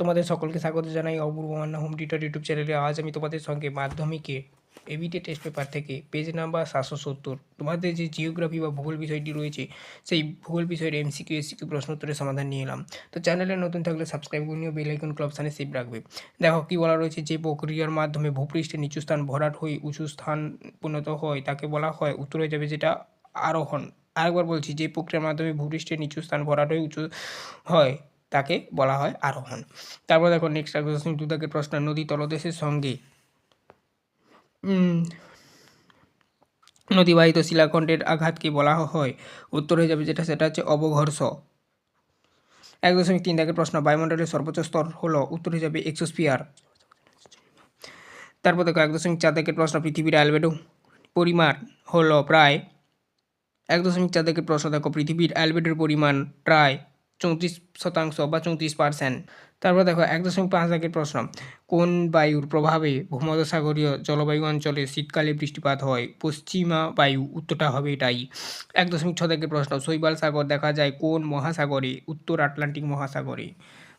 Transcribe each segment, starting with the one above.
তোমাদের সকলকে স্বাগত জানাই Apurba Manna home tutor YouTube চ্যানেলে। আজ আমি তোমাদের সঙ্গে মাধ্যমিকে এবিটি টেস্ট পেপার থেকে পেজ নাম্বার সাতশো সত্তর, তোমাদের যে জিওগ্রাফি বা ভূগোল বিষয়টি রয়েছে, সেই ভূগোল বিষয়ের এমসিকিউ এসিকিউ প্রশ্ন উত্তরের সমাধান নিয়ে এলাম। তো চ্যানেলে নতুন থাকলে সাবস্ক্রাইব করে নিও, বেল আইকন ক্লাব স্থানে সেভ রাখবে। দেখো, কী বলা রয়েছে? যে প্রক্রিয়ার মাধ্যমে ভূপৃষ্ঠের নিচু স্থান ভরাট হয়ে উঁচু স্থান পরিণত হয়, তাকে বলা হয় উত্তরে যাবে যেটা আরোহণ। আরেকবার বলছি, যে প্রক্রিয়ার মাধ্যমে ভূপৃষ্ঠের নিচু স্থান ভরাট হয়ে উঁচু হয় তাকে বলা হয় আরোহণ। তারপর দেখো নেক্সট একশো দু দাগের প্রশ্ন, নদী তলদেশের সঙ্গে নদীবাহিত শিলাখণ্ডের আঘাতকে বলা হয়। উত্তর হয়ে যাবে যেটা, সেটা হচ্ছে অবঘর্ষ। এক দশমিক তিন দাগের প্রশ্ন, বায়ুমণ্ডলের সর্বোচ্চ স্তর হলো, উত্তর হয়ে যাবে এক্সোস্ফিয়ার। তারপর দেখো এক দশমিক চার দাগের প্রশ্ন, পৃথিবীর অ্যালবেডো পরিমাণ হলো প্রায়, এক দশমিক চার দাগের প্রশ্ন দেখো, পৃথিবীর অ্যালবেডোর পরিমাণ প্রায় চৌত্রিশ শতাংশ বা চৌত্রিশ পার্সেন্ট। তারপর দেখো, এক দশমিক পাঁচ দাগের প্রশ্ন। কোন বায়ুর প্রভাবে ভূমধ্যসাগরীয় জলবায়ু অঞ্চলে শীতকালে বৃষ্টিপাত হয়? পশ্চিমা বায়ু উত্তরটা হবে এটাই। এক দশমিক ছ দাগের প্রশ্ন, শৈবাল সাগর দেখা যায় কোন মহাসাগরে? উত্তর আটলান্টিক মহাসাগরে।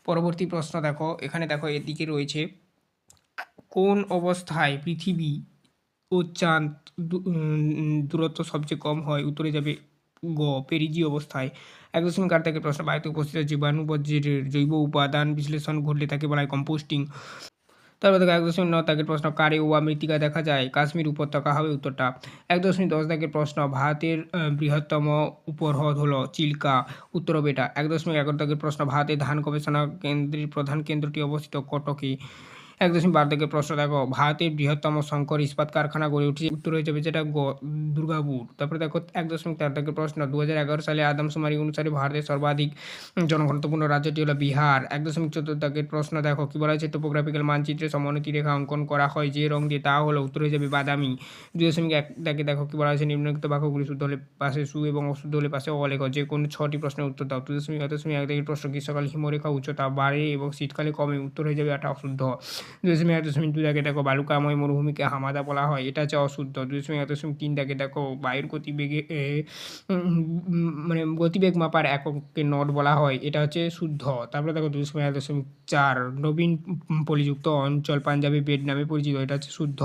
পরবর্তী প্রশ্ন দেখো, এখানে দেখো এদিকে রয়েছে, কোন অবস্থায় পৃথিবী ও চাঁদ দূরত্ব সবচেয়ে কম হয়? উত্তরে যাবে গ, পেরিজি অবস্থায়। এক দশমিক আট থেকে প্রশ্ন বায়ুতে উপস্থিত জীবাণু জৈব উপাদান বিশ্লেষণ ঘটলে তাকে বলা হয় কম্পোস্টিং। তারপর দেখো এক দশমিক ন দাগের প্রশ্ন, কারে ওয়া মৃত্তিকা দেখা যায়? কাশ্মীর উপত্যকা হবে উত্তরটা। এক দশমিক দশ দাগের প্রশ্ন ভারতের বৃহত্তম উপহ্রদ হলো চিল্কা, উত্তর বেটা এক দশমিক এগারো দাগের প্রশ্ন ভারতের ধান গবেষণা কেন্দ্রের প্রধান কেন্দ্রটি অবস্থিত কটকে। এক দশমিক বারো দাগের প্রশ্ন, দেখো, ভারতের বৃহত্তম শঙ্কর ইস্পাত কারখানা গড়ে উঠেছে, উত্তর হয়ে যাবে যেটা দুর্গাপুর। তারপরে দেখো, এক দশমিক তেরো দাগের প্রশ্ন দু হাজার এগারো সালে আদমশুমারি অনুসারে ভারতের সর্বাধিক জনঘনত্বপূর্ণ রাজ্যটি হলো বিহার। এক দশমিক চোদ্দ দাগের প্রশ্ন, দেখো, কি বলা হয়েছে? টোপোগ্রাফিক্যাল মানচিত্রে সমোন্নতি রেখা অঙ্কন করা হয় যে রং দিয়ে, তা হলো উত্তর হয়ে যাবে বাদামি। দুই দশমিক এক দাগে, দেখো, কি বলা হয়েছে? নিম্নলিখিত বাক্যগুলি শুদ্ধ হলে পাশে সু এবং অশুদ্ধ হলে পাশে অলেখ যে কোনো ছটি প্রশ্নের উত্তর দাও। দুই দশমিক এক দশমিক এক দাগের প্রশ্ন, গ্রীষ্মকালে হিমরেখা উচ্চতা বাড়ে এবং শীতকালে কমে, উত্তর হয়ে যাবে এটা অশুদ্ধ। দুই দশমিক দুই দেখো, বালুকাময় মরুভূমিকে হামাদা বলা হয়, এটা হচ্ছে অশুদ্ধ। দুই দশমিক এক দশমিক তিন দাগে দেখো, বায়ুর গতিবেগে মানে গতিবেগ মাপার এককে নট বলা হয়, এটা হচ্ছে শুদ্ধ। তারপরে দেখো, দুই দশমিক এক দশমিক চার, নবীন পলিযুক্ত অঞ্চল, পাঞ্জাবি, বেড নামে পরিচিত, এটা হচ্ছে শুদ্ধ।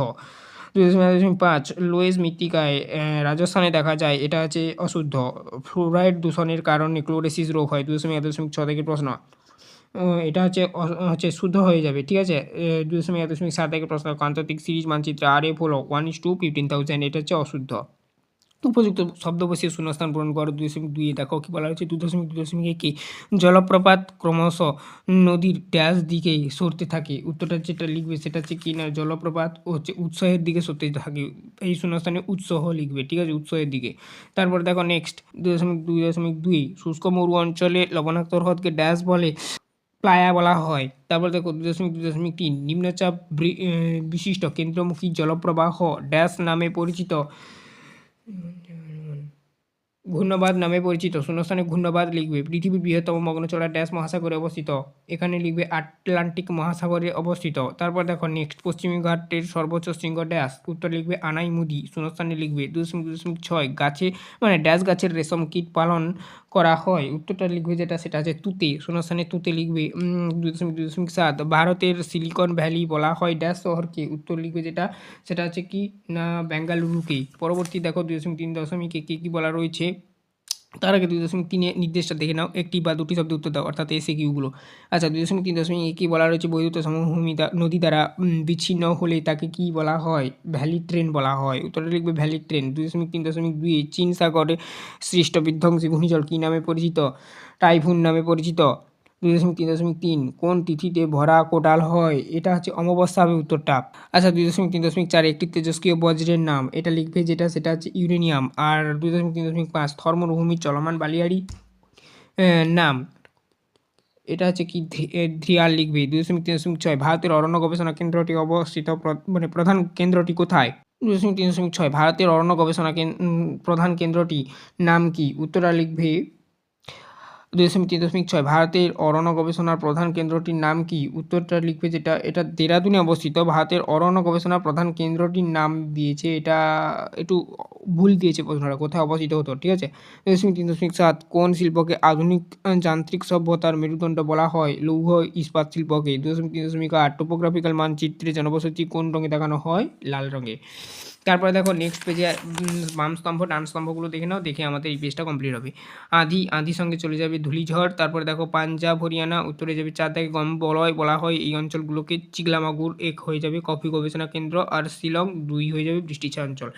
দুই দশমিক এক দশমিক পাঁচ, লোয়েজ মৃত্তিকায় রাজস্থানে দেখা যায়, এটা হচ্ছে অশুদ্ধ। ফ্লোরাইড দূষণের কারণে ক্লোরেসিস রোগ হয়, দুই দশমিক এক দশমিক ছ থেকে প্রশ্ন। এটা হচ্ছে হচ্ছে শুদ্ধ হয়ে যাবে, ঠিক আছে? দুই দশমিক এক দশমিক সাত থেকে প্রশ্ন আন্তর্জাতিক সিরিজ মানচিত্র আর এফ হলো one is two fifteen thousand এটা হচ্ছে অশুদ্ধ। উপযুক্ত শব্দ বসিয়ে শূন্যস্থান পূরণ করো, দুই দশমিক দুই দেখো কি বলা হয়েছে, দুই দশমিক দুই দশমিক একে জলপ্রপাত ক্রমশ নদীর ড্যাশ দিকে সরতে থাকে, উত্তরটা যেটা লিখবে সেটা হচ্ছে কি না, জলপ্রপাত হচ্ছে উৎসের দিকে সরতে থাকে, এই শূন্যস্থানে উৎসাহ লিখবে, ঠিক আছে উৎসের দিকে। তারপর দেখো নেক্সট দুই দশমিক দুই দশমিক দুই, শুষ্ক মরু অঞ্চলে লবণাক্ত হ্রদকে ড্যাশ বলে প্লায়া বলা হয়। তারপর দেখো দুই দশমিক দুই দশমিক তিন। নিম্নচাপ বিশিষ্ট কেন্দ্রমুখী জলপ্রবাহ ড্যাশ নামে পরিচিত। ঘূর্ণবাদ নামে পরিচিত। শূন্যস্থানে ঘূর্ণবাদ লিখবে, পৃথিবীর বৃহত্তম মগ্নচড়া ড্যাশ মহাসাগরে অবস্থিত। এখানে লিখবে, আটলান্টিক মহাসাগরে অবস্থিত। তারপর দেখো, নেক্সট, পশ্চিমী ঘাটের সর্বোচ্চ শৃঙ্গ ড্যাশ। উত্তর লিখবে, আনাইমুদি। শূন্যস্থানে লিখবে দুই দশমিক দশমিক ছয়। গাছে মানে ড্যাশ গাছের রেশম কীট পালন করা হয়। উত্তরটা লিখবে যেটা, সেটা আছে তুতে। শূন্যস্থানে তুতে লিখবে দুই দশমিক দুই দশমিক সাত। ভারতের সিলিকন ভ্যালি বলা হয় ড্যাশ শহরকে। উত্তর লিখবে যেটা, সেটা আছে কি? না বেঙ্গালুরুকে পরবর্তী দেখো, দুই দশমিক তিন দশমিক কী কী বলা রয়েছে? তার আগে দুই দশমিক তিনে নির্দেশটা দেখে নাও, একটি বা দুটি শব্দ উত্তর দাও, অর্থাৎ এসে কিউগুলো আচ্ছা দুই দশমিক তিন দশমিক একই বলা রয়েছে বৈদ্যুত সমভূমি নদী দ্বারা বিচ্ছিন্ন হলে তাকে কি বলা হয়? ভ্যালি ট্রেন বলা হয়। উত্তরটা লিখবে ভ্যালি ট্রেন। দুই দশমিক তিন দশমিক দুই চীন সাগরে সৃষ্ট বিধ্বংসী ঘূর্ণিঝড় কী নামে পরিচিত? টাইফুন নামে পরিচিত। দুই দশমিক তিন দশমিক তিন। কোন তিথিতে ভরা কোটাল হয়? এটা হচ্ছে অমাবস্যা হবে উত্তরটা। আচ্ছা দুই দশমিক তিন দশমিক চার একটি তেজস্ক্রিয় বজ্রের নাম। এটা লিখবে যেটা সেটা হচ্ছে ইউরেনিয়াম। আর দুই দশমিক তিন দশমিক পাঁচ থর্মরভূমির চলমান বালিয়াড়ি আহ, নাম। এটা হচ্ছে কি ধ্রিয়াল লিখবে। দুই দশমিক তিন দশমিক ছয় ভারতের অরণ্য গবেষণা কেন্দ্রটি অবস্থিত মানে প্রধান কেন্দ্রটি কোথায়? দুই দশমিক তিন দশমিক ছয় ভারতের অরণ্য গবেষণা প্রধান কেন্দ্রটি নাম কি? উত্তরা লিখবে দুই দশমিক তিন দশমিক ছয়। ভারতের অরণ্য গবেষণার প্রধান কেন্দ্রটির নাম কি? উত্তরটা লিখবে যেটা, এটা দেরাদুনে অবস্থিত। ভারতের অরণ্য গবেষণার প্রধান কেন্দ্রটির নাম দিয়েছে, এটা একটু ভুল দিয়েছে প্রশ্নটা, কোথায় অবস্থিত হতো, ঠিক আছে? দুই দশমিক তিন দশমিক সাত, কোন শিল্পকে আধুনিক যান্ত্রিক সভ্যতার মেরুদণ্ড বলা হয়? লৌহ, ইস্পাত শিল্পকে। দুই দশমিক তিন দশমিক আট টোপোগ্রাফিক্যাল মানচিত্রে জনবসতি কোন রঙে দেখানো হয়? লাল রঙে। তারপরে দেখো নেক্সট পেজে বাম স্তম্ভ ডান স্তম্ভগুলো দেখে নাও, দেখে আমাদের এই পেজটা কমপ্লিট হবে। আদি আদি সঙ্গে চলে যাবে ধুলিঝড়, তারপরে দেখো পাঞ্জাব, হরিয়ানা, উত্তরে যাবে চার থেকে গম বলয় বলা হয় এই অঞ্চলগুলোকে চিগলামাগুর এক হয়ে যাবে কফি গবেষণা কেন্দ্র আর শিলং দুই হয়ে যাবে বৃষ্টিছা অঞ্চল।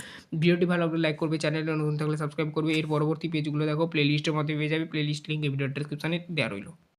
ভিডিওটি ভালো লাগলে লাইক করবে চ্যানেলে নতুন থাকলে সাবস্ক্রাইব করবে। এর পরবর্তী পেজগুলো দেখো প্লেলিস্টের মধ্যে পেয়ে যাবে প্লেলিস্ট লিঙ্ক ভিডিও ডিসক্রিপশনে দেওয়া রইল।